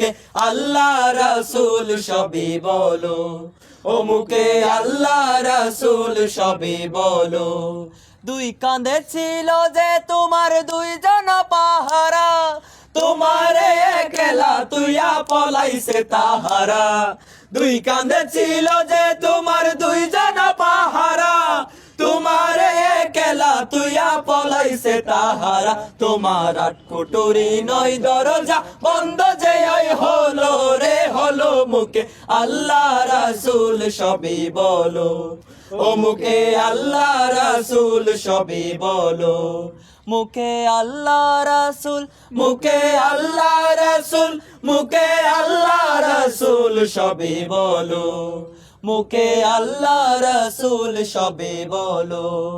মুখে আল্লাহ রসুল সবে বলো। ও মুখে আল্লাহ রসুল সবে বলো। দুই কাঁধে ছিল যে তোমার দুই দুইজন পাহারা। তোমার একলা তুইয়া পলাইছে তাহারা। দুই কাঁধে ছিল যে তুইয়া পলাইছে তাহারা। তোমার আট কুটুরি নয় দরজা। বন্ধ যে হলো রে, হলো মুখে আল্লাহ রাসুল সবে বলো। ও মুখে আল্লাহ রাসুল সবে বলো। মুখে আল্লাহ রাসূল, মুখে আল্লাহ রাসুল, মুখে আল্লাহ রাসূল সবে বলো। মুখে আল্লাহ রাসুল সবে বলো।